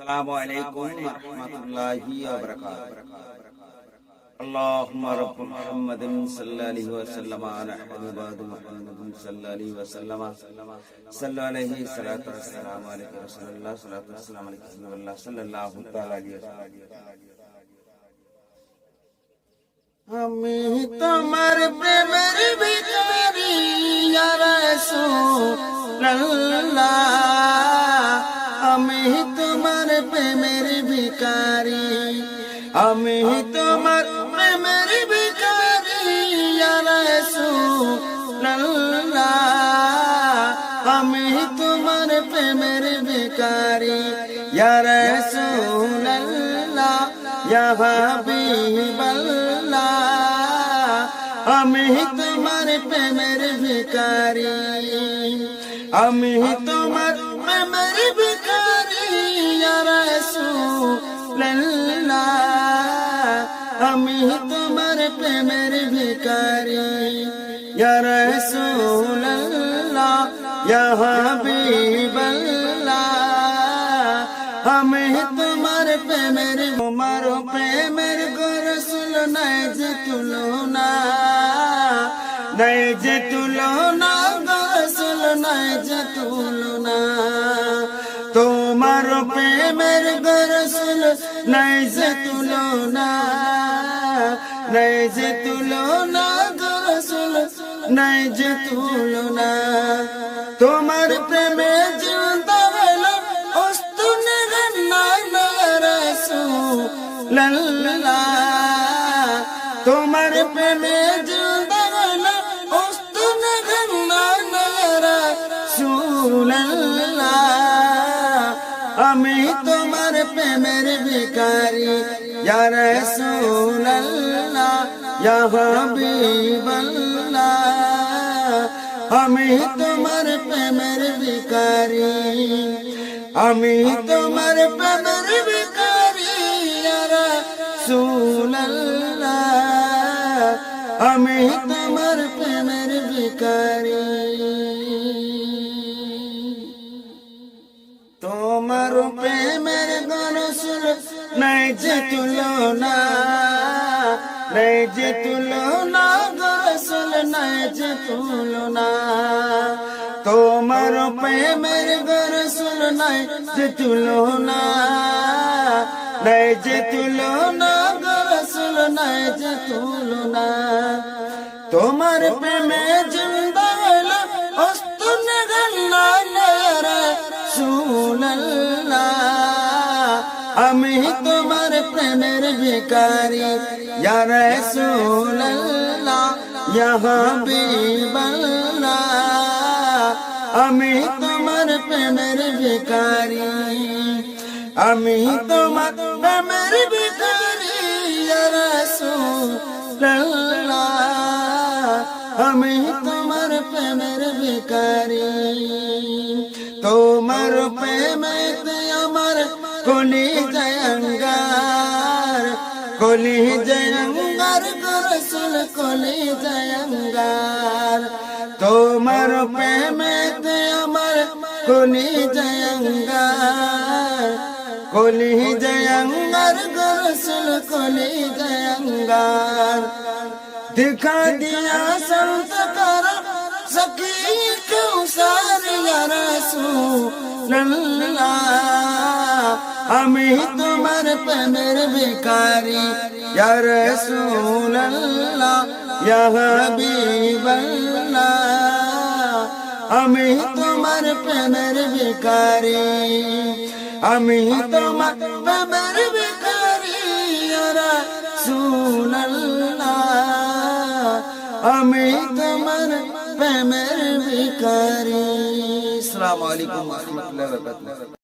السلام عليكم ورحمة الله وبركاته اللهم رب محمد صلى الله عليه وسلم على عباد محمد صلى الله عليه وسلم صلى عليه صلاة والسلام عليك رسول الله صلاة والسلام عليك حبيب الله صلى الله عليه وسلم আমি তোমার প্রেমের ভিতরি ইয়া রাসূল আল্লাহ पे मेरी भिकारी हम ही तो मत पे मेरी भिकारी यारे सुनल्ला हम ही तो मर पे मेरी भिकारी यारे सुनल्ला यहाँ भी बल्ला हम ही तो मर पे मेरी भिकारी हम ही तो मत पे मेरी আমি তোমার প্রেমের ভিকারি রসুল হবিবল্লা আমি তোমার প্রেমের তোমার প্রেমের গরসুল নাই যে তুলনা নাই যে তুলনা গরসুল নাই যে তুলনা তোমার প্রেমের গরসুল নাই যে তুলনা নাই যে তুলনা গসল নাই যে তুলনা তোমার প্রেমে জিন্দা হলো অস্তু নাই লাল্লা তোমার প্রেমে জিন্দা হলো অস্তু নাই রাসূল আমি তোমার প্রেমের ভিকারি ইয়া রাসূলুল্লাহ ইয়া হাবিবাল্লাহ আমি তোমার প্রেমের ভিকারি আমি তোমার প্রেমের ভিকারি ইয়া রাসূলুল্লাহ আমি তোমার প্রেমের ভিকারি নাই যে তুলনা নাই যে তুলনা গোসল নাই যে তুলনা তোমার প্রেমের গোসল নাই যে তুলনা নাই যে তুলনা গোসল নাই যে তুলনা তোমার প্রেমে हम ही तुम्हारे प्रेम भिकारी या रसूल अल्लाह यहाँ भी बल्ला अमी तुमर प्रेमर भिकारी अमी तुमर प्रेमर भिकारी रसूल्ला अमी तुमर प्रेमर भिकारी तोमर प्रेम ते तो अमर कुली коли જય анગર グル সল коли જય ангар তোমার প্রেমে তে আমার কোনি জয়ুঙ্গা коли জয় анગર グル সল коли জয় ангар দেখা দিয়া সন্ত কর সকি কিউসার ইয়া রাসুল নल्ला हम ही तुमर पनर भिकारी या रसूल अल्लाह या हबीब अल्लाह हम तुम तुमर पनर भिकारी हम ही तुमर पनर भिकारी या रसूल अल्लाह हम ही तुमर पनर भिकारी अस्सलाम वालेकुम